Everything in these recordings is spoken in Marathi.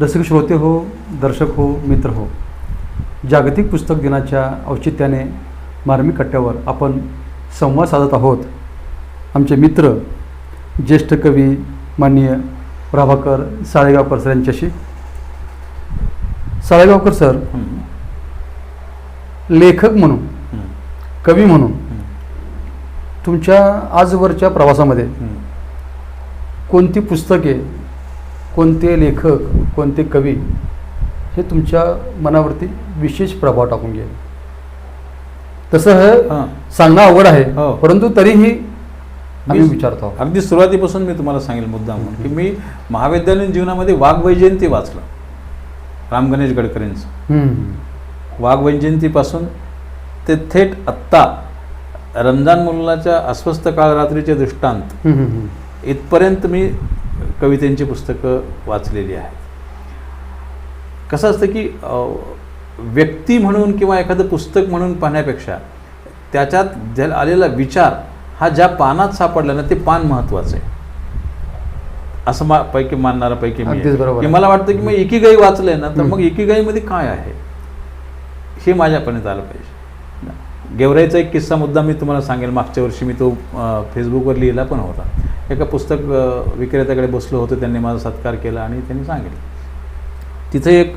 रसिक श्रोते हो दर्शक हो मित्र हो जागतिक पुस्तक दिनाच्या औचित्याने मार्मिक कट्ट्यावर आपण संवाद साधत आहोत आमचे मित्र ज्येष्ठ कवी माननीय प्रभाकर साळेगावकर सर यांच्याशी साळेगावकर सर. लेखक म्हणून. कवी म्हणून. तुमच्या आजवरच्या प्रवासामध्ये. कोणती पुस्तके कोणते लेखक कोणते कवी हे तुमच्या मनावरती विशेष प्रभाव टाकून गेले तसं हे. सांगणं अवघड आहे हो. परंतु तरीही आम्ही मी- विचारतो. अगदी सुरुवातीपासून मी तुम्हाला सांगेल मुद्दा म्हणून की मी महाविद्यालयीन जीवनामध्ये वाघवैजयंती वाचलं राम गणेश गडकरींचं. वाघवैजयंतीपासून ते थेट आत्ता रमजान मुलाच्या अस्वस्थ काळ रात्रीचे दृष्टांत. इथपर्यंत मी कवितेंची पुस्तकं वाचलेली आहेत. कसं असतं की व्यक्ती म्हणून किंवा एखादं पुस्तक म्हणून पाहण्यापेक्षा त्याच्यात ज्या आलेला विचार हा ज्या पानात सापडला ना ते पान महत्त्वाचं आहे. असं मा पैकी मानणारा पैकी मी की. मला वाटतं की मग एकीगाई वाचलंय ना तर. मग एकीगाईमध्ये काय आहे? हे माझ्यापर्यंत आलं पाहिजे. गेवराईचा एक किस्सा मुद्दा मी तुम्हाला सांगेल. मागच्या वर्षी मी तो फेसबुकवर लिहिला पण होता. एका पुस्तक विक्रेत्याकडे बसलो होतो त्यांनी माझा सत्कार केला आणि त्यांनी सांगितलं. तिथे एक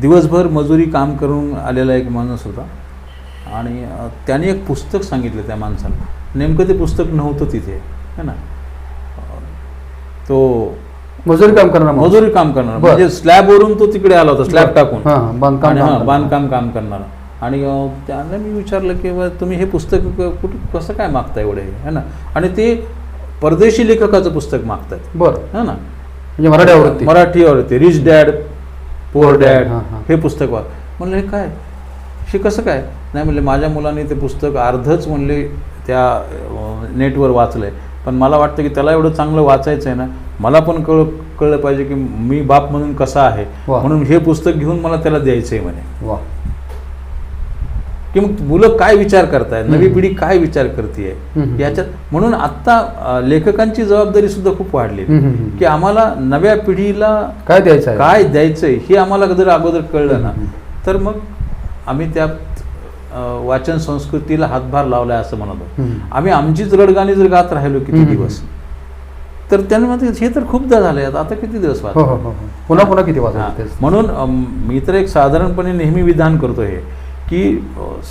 दिवसभर मजुरी काम करून आलेला एक माणूस होता आणि त्याने एक पुस्तक सांगितलं त्या माणसाला. नेमकं ते पुस्तक नव्हतं तिथे है ना? तो मजुरी काम करणार. मजुरी काम करणार. म्हणजे स्लॅबवरून तो तिकडे आला होता स्लॅब टाकून. बांधकाम आणि काम हां, करणार. बांधकाम काम करणारा. आणि त्यांना मी विचारलं की तुम्ही हे पुस्तक कुठं कसं काय मागता एवढे है ना? आणि ते परदेशी लेखकाचं पुस्तक मागतायत बरं. है ना? म्हणजे मराठी आवृत्ती मराठी आवडते रिच डॅड पोअर डॅड हां, पुस्तक वाच म्हणलं हे काय? हे कसं काय? नाही म्हणले माझ्या मुलाने ते पुस्तक अर्धच म्हणले त्या नेटवर वाचलंय. पण मला वाटतं की त्याला एवढं चांगलं वाचायचं आहे ना मला पण कळ कळलं पाहिजे की मी बाप म्हणून कसा आहे. म्हणून हे पुस्तक घेऊन मला त्याला द्यायचं आहे म्हणे. वा. की मग मुलं काय विचार करतायत नवी. पिढी काय विचार करते. याच्यात म्हणून आत्ता अं, लेखकांची जबाबदारी सुद्धा खूप वाढली. की आम्हाला नव्या पिढीला काय द्यायचं काय द्यायचंय हे आम्हाला जर अगोदर कळलं ना. तर मग आम्ही त्या वाचन संस्कृतीला हातभार लावलाय असं म्हणत. आम्ही आमचीच रडगाणी जर गात राहिलो किती. दिवस तर त्यांनी म्हणते हे तर खूपदा झालंय आता आता किती दिवस हो हो हो हो. पुन्हा पुन्हा किती तेच म्हणून मी तर एक साधारणपणे नेहमी विधान करतो हे की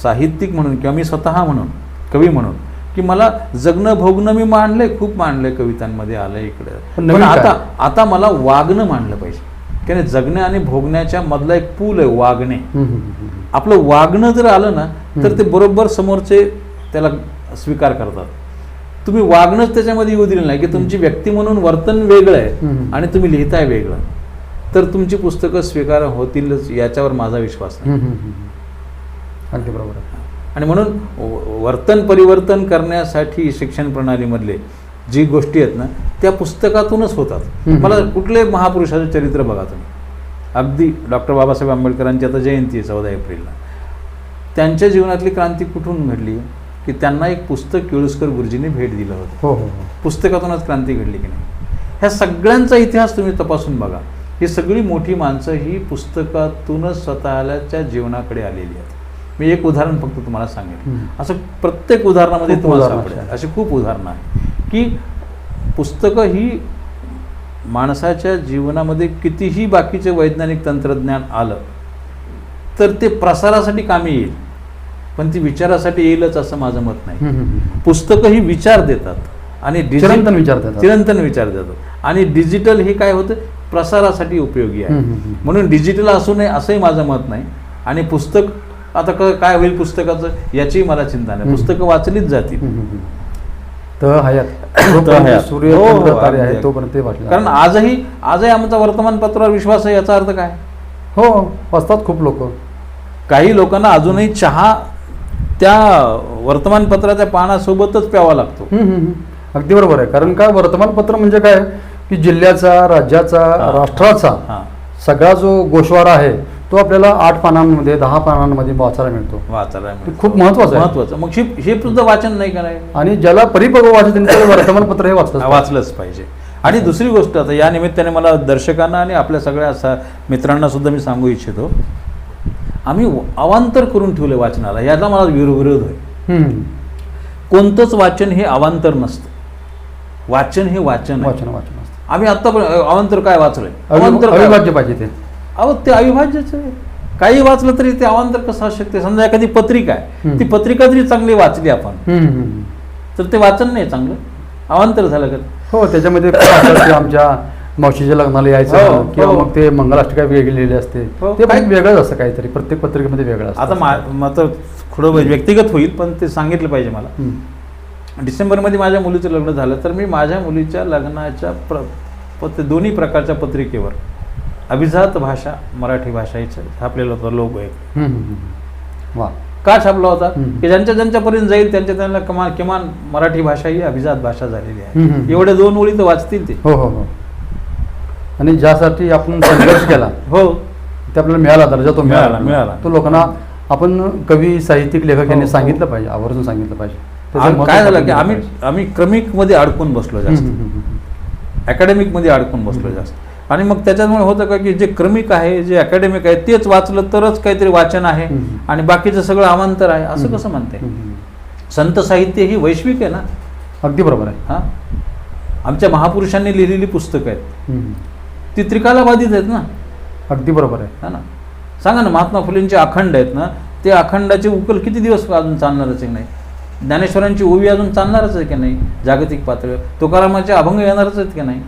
साहित्यिक म्हणून किंवा मी स्वतः म्हणून कवी म्हणून की मला जगणं भोगणं मी मांडलंय खूप मांडलंय कवितांमध्ये आलंय इकडे पण? आता आता मला वागणं मांडलं पाहिजे कारण जगणे आणि भोगण्याच्या मधला एक पूल आहे वागणे. आपलं वागणं जर आलं ना तर. ते बरोबर समोरचे त्याला स्वीकार करतात तुम्ही वागणंच त्याच्यामध्ये येऊ दिलं नाही की तुमची व्यक्ती म्हणून वर्तन वेगळं आहे. आणि तुम्ही लिहिताय वेगळं तर तुमची पुस्तकं स्वीकार होतीलच याच्यावर माझा विश्वास नाही. अगदी बरोबर. आणि म्हणून वर्तन परिवर्तन करण्यासाठी शिक्षण प्रणालीमधले जी गोष्टी आहेत ना त्या पुस्तकातूनच होतात. मला कुठले महापुरुषाचं चरित्र बघा तुम्ही. अगदी डॉक्टर बाबासाहेब आंबेडकरांची आता जयंती आहे चौदा एप्रिलला. त्यांच्या जीवनातली क्रांती कुठून घडली? की त्यांना एक पुस्तक केळुसकर गुरुजींनी भेट दिलं होतं. हो हो हो. पुस्तकातूनच क्रांती घडली की नाही? ह्या सगळ्यांचा इतिहास तुम्ही तपासून बघा. ही सगळी मोठी माणसं ही पुस्तकातूनच स्वतःच्या जीवनाकडे आलेली आहेत. मी एक उदाहरण फक्त तुम्हाला सांगेन. असं प्रत्येक उदाहरणामध्ये तुम्हाला सापडेल. अशी खूप उदाहरणं आहेत की पुस्तकं ही माणसाच्या जीवनामध्ये कितीही बाकीचे वैज्ञानिक तंत्रज्ञान आलं तर ते प्रसारासाठी कामी येईल पण ती विचारासाठी येईलच असं माझं मत नाही. पुस्तकं ही विचार देतात आणि चिरंतन विचार देतात. चिरंतन विचार देतात आणि डिजिटल हे काय होतं प्रसारासाठी उपयोगी आहे. म्हणून डिजिटल असू नये असंही माझं मत नाही आणि पुस्तक आता क- काय होईल पुस्तकाचं? याचीही मला चिंता नाही. पुस्तकं वाचलीच जातील. हो, कारण. आजही आजही आमचा वर्तमानपत्रावर विश्वास आहे याचा अर्थ काय? हो वाचतात खूप लोक. काही लोकांना अजूनही चहा त्या वर्तमानपत्राच्या पानासोबतच प्यावा लागतो. अगदी बरोबर आहे. कारण काय वर्तमानपत्र म्हणजे काय? की जिल्ह्याचा राज्याचा. राष्ट्राचा सगळा जो गोषवारा आहे तो आपल्याला आठ पानांमध्ये दहा पानांमध्ये वाचायला मिळतो. वाचायला खूप महत्वाचं आहे. महत्वाचं मग हे हे सुद्धा वाचन नाही करायचं. आणि ज्याला परिपक्व वाचायचं त्यांनी वर्तमानपत्र हे वाचलं वाचलंच पाहिजे. आणि दुसरी गोष्ट आता या निमित्ताने मला दर्शकांना आणि आपल्या सगळ्या सा मित्रांना सुद्धा मी सांगू इच्छितो. आम्ही अवांतर करून ठेवले वाचनाला. याचा मला विरो विरोध हम्म. कोणतंच वाचन हे अवांतर नसतं. वाचन हे वाचन आहे. वाचन वाचन असतं. आम्ही आता पण अवांतर काय वाचलंय? अवि- अवांतर काय अविभाज्य पाहिजे ते. अहो ते अविभाज्यच आहे. काही वाचलं तरी ते अवांतर कसं असू शकते? समजा एखादी पत्रिका आहे. ती पत्रिका जरी चांगली वाचली आपण. तर ते वाचन नाही चांगलं. अवांतर झालं का? हो त्याच्यामध्ये आमच्या मावशीच्या लग्नाला हो, यायचं किंवा हो. मग ते मंगलाष्टका वेगळी लिहिली असते. हो, ते वेगळंच असतं काहीतरी. प्रत्येक पत्रिकेमध्ये वेगळं असतं. आता मात्र थोडं व्यक्तिगत होईल पण ते सांगितलं पाहिजे मला. डिसेंबरमध्ये माझ्या मुलीचं लग्न झालं तर मी माझ्या मुलीच्या लग्नाच्या प्र दोन्ही प्रकारच्या पत्रिकेवर अभिजात भाषा मराठी भाषा हिचं छापलेला होता लोगो एक. वा का छापला होता. की ज्यांच्या ज्यांच्यापर्यंत जाईल त्यांच्या त्यांना कमान किमान मराठी भाषा ही अभिजात भाषा झालेली आहे. एवढे दोन ओळी तर वाचतील ते हो हो हो आणि ज्यासाठी आपण संघर्ष केला हो ते आपल्याला मिळाला दर्जा तो मिळाला, मिळाला. तो लोकांना आपण कवी साहित्यिक लेखक यांनी हो, सांगितलं हो. पाहिजे आवर्जून सांगितलं पाहिजे काय झालं की आम्ही. आम्ही क्रमिकमध्ये अडकून बसलो जास्त हम्म, हम्म, हम्म. अकॅडमिकमध्ये अडकून बसलो जास्त आणि मग त्याच्यामुळे होतं का की जे क्रमिक आहे जे अकॅडमिक आहे तेच वाचलं तरच काहीतरी वाचन आहे. आणि बाकीचं सगळं अवांतर आहे. असं. कसं म्हणते. संत साहित्य ही वैश्विक आहे ना? अगदी बरोबर आहे. हा? आमच्या महापुरुषांनी लिहिलेली पुस्तकं आहेत. ती त्रिकाला बाधित आहेत ना? अगदी बरोबर आहे. हा ना? सांगा ना महात्मा फुलेंचे अखंड आहेत ना? ते अखंडाचे उकल किती दिवस अजून चालणारच आहे की नाही? ज्ञानेश्वरांची ओवी अजून चालणारच आहे की नाही? जागतिक पातळीवर. तुकारामाचे अभंग येणारच आहेत की नाही?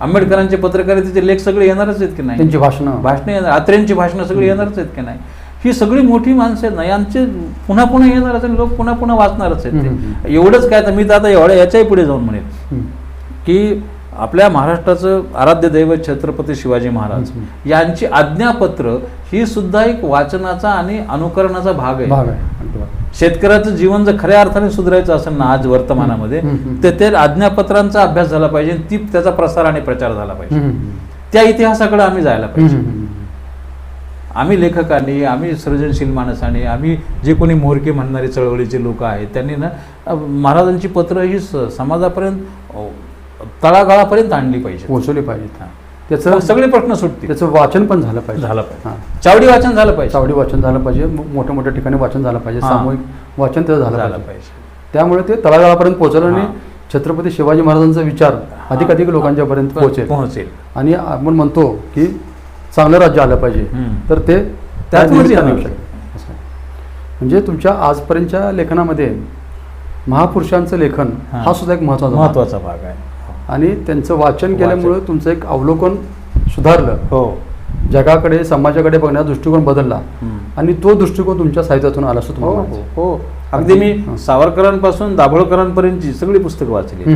आंबेडकरांचे पत्रकारितेचे लेख सगळे येणारच आहेत की नाही? त्यांची भाषणं. भाषणं येणार आत्र्यांची भाषणं सगळी येणारच आहेत की नाही? ही सगळी मोठी माणसं आहेत ना यांचे पुन्हा पुन्हा येणारच आणि लोक पुन्हा पुन्हा वाचणारच आहेत एवढंच काय तर मी तर आता एवढ्या याच्याही पुढे जाऊन म्हणेन. की आपल्या महाराष्ट्राचं आराध्य दैवत छत्रपती शिवाजी महाराज. यांची आज्ञापत्र ही सुद्धा एक वाचनाचा आणि अनुकरणाचा भाग आहे. शेतकऱ्याचं जीवन जर खऱ्या अर्थाने सुधारायचं असेल ना आज वर्तमानामध्ये. तर ते आज्ञापत्रांचा अभ्यास झाला पाहिजे आणि ती त्याचा प्रसार आणि प्रचार झाला पाहिजे. त्या इतिहासाकडे आम्ही जायला पाहिजे. आम्ही लेखकांनी आम्ही सर्जनशील माणसाने आम्ही जे कोणी मोहरके म्हणणारे चळवळीचे लोक आहेत त्यांनी ना महाराजांची पत्र ही समाजापर्यंत तळागाळापर्यंत आणली पाहिजे पोहोचवले पाहिजेत त्याचं सगळे प्रश्न सुटतील त्याचं वाचन पण झालं पाहिजे झालं पाहिजे. चावडी वाचन झालं पाहिजे चावडी वाचन झालं पाहिजे मोठ्या मोठ्या ठिकाणी वाचन झालं पाहिजे. सामूहिक वाचन त्याचं झालं पाहिजे त्यामुळे ते तळागाळापर्यंत पोहोचलं आणि. छत्रपती शिवाजी महाराजांचा विचार अधिक अधिक लोकांच्यापर्यंत पोहोचेल पोहोचेल आणि आपण म्हणतो की चांगलं राज्य आलं पाहिजे. तर ते त्या त्यातूनच निमित्तानं येणार. येऊ शकतं. असं. म्हणजे तुमच्या आजपर्यंतच्या लेखनामध्ये महापुरुषांचं लेखन हां. सुद्धा एक महत्त्वाचा. महत्त्वाचा भाग आहे आणि त्यांचं वाचन. केल्यामुळे तुमचं एक अवलोकन सुधारलं. हो. जगाकडे समाजाकडे बघण्याचा दृष्टिकोन बदलला. आणि तो दृष्टिकोन तुमच्या साहित्यातून आला असं हो तुम्हाला हो. अगदी मी. सावरकरांपासून दाभोळकरांपर्यंतची सगळी पुस्तकं वाचली.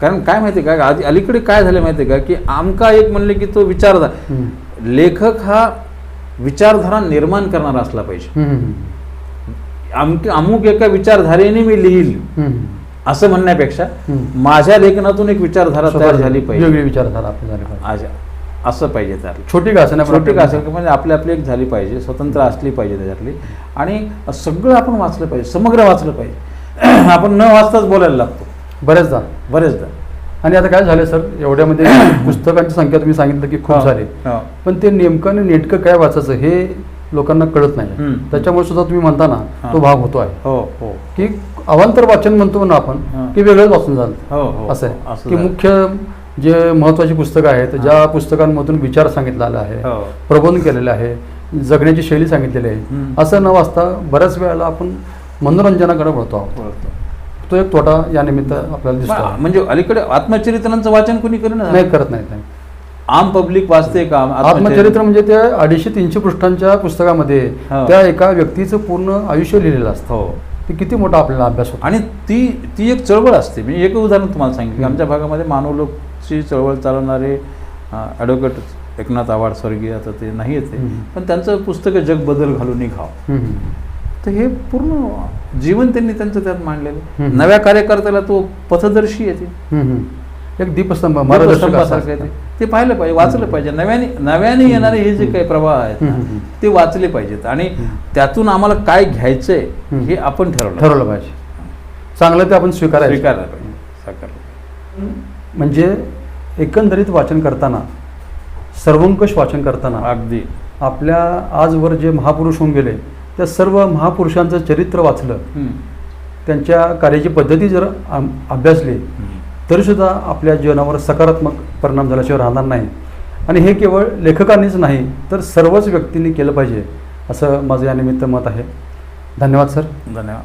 कारण काय माहितीये का? आधी अलीकडे काय झालं माहितीये का? की आमका एक म्हणले की तो विचारधारा. लेखक हा विचारधारा निर्माण करणारा असला पाहिजे. अमक एका विचारधारेने मी लिहिल. असं म्हणण्यापेक्षा. माझ्या लेखनातून एक विचारधारा तयार झाली पाहिजे. वेगळी विचारधारा पाहिजे. आज असं पाहिजे त्याला छोटी का असेल छोटी का असेल का म्हणजे आपली आपली एक झाली पाहिजे स्वतंत्र असली पाहिजे त्याच्यातली. आणि सगळं आपण वाचलं पाहिजे समग्र वाचलं पाहिजे. आपण न वाचताच बोलायला लागतो. बरेचदा बरेचदा. आणि आता काय झालं सर एवढ्यामध्ये पुस्तकांची संख्या तुम्ही सांगितलं की खूप झाली. पण ते नेमकं आणि नेटकं काय वाचायचं हे लोकांना कळत नाही. त्याच्यामुळे सुद्धा तुम्ही म्हणता ना. तो भाग होतो आहे हो हो की अवांतर वाचन म्हणतो ना आपण. की वेगळंच वाचून झालं हो असं आहे की. मुख्य जे महत्वाची पुस्तकं आहेत. ज्या पुस्तकांमधून विचार सांगितला आला आहे. प्रबोधन केलेलं आहे जगण्याची शैली सांगितलेली आहे. असं न वाचता बऱ्याच वेळेला आपण मनोरंजनाकडे वळतो आहोत. तो एक तोटा या निमित्त आपल्याला दिसतो. म्हणजे अलीकडे आत्मचरित्रांचं वाचन कोणी करेन नाही करत नाही. आम पब्लिक वाचते का आत्मचरित्र म्हणजे त्या अडीचशे तीनशे पृष्ठांच्या पुस्तकामध्ये. त्या एका व्यक्तीचं पूर्ण आयुष्य लिहिलेलं असतं हो ते किती मोठा आपल्याला अभ्यास होतो आणि ती ती एक चळवळ असते मी एक उदाहरण तुम्हाला सांगितलं की. आमच्या भागामध्ये मानवलोकची चळवळ चालवणारे ॲडव्होकेट एकनाथ आवाड स्वर्गीय आता ते नाही येते. पण त्यांचं पुस्तक जग बदल घालून निघाव. तर हे पूर्ण जीवन त्यांनी त्यांचं त्यात मांडलेलं. नव्या कार्यकर्त्याला तो पथदर्शी येते. एक दीपस्तंभ आहे असतं. ते. पाहिलं पाहिजे वाचलं पाहिजे नव्याने नव्याने येणारे हे जे काही प्रवाह आहेत. ते वाचले पाहिजेत आणि. त्यातून आम्हाला काय घ्यायचंय. हे आपण ठरवलं ठरवलं पाहिजे चांगलं ते आपण स्वीकारायचं स्वीकारलं पाहिजे म्हणजे एकंदरीत वाचन करताना सर्वंकष वाचन करताना अगदी आपल्या आजवर जे महापुरुष होऊन गेले त्या सर्व महापुरुषांचं चरित्र वाचलं. त्यांच्या कार्याची पद्धती जर अभ्यासली तरीसुद्धा आपल्या जीवनावर सकारात्मक परिणाम झाल्याशिवाय राहणार नाही. आणि हे केवळ लेखकांनीच नाही तर सर्वच व्यक्तींनी केलं पाहिजे असं माझं यानिमित्त मत आहे. धन्यवाद सर. धन्यवाद.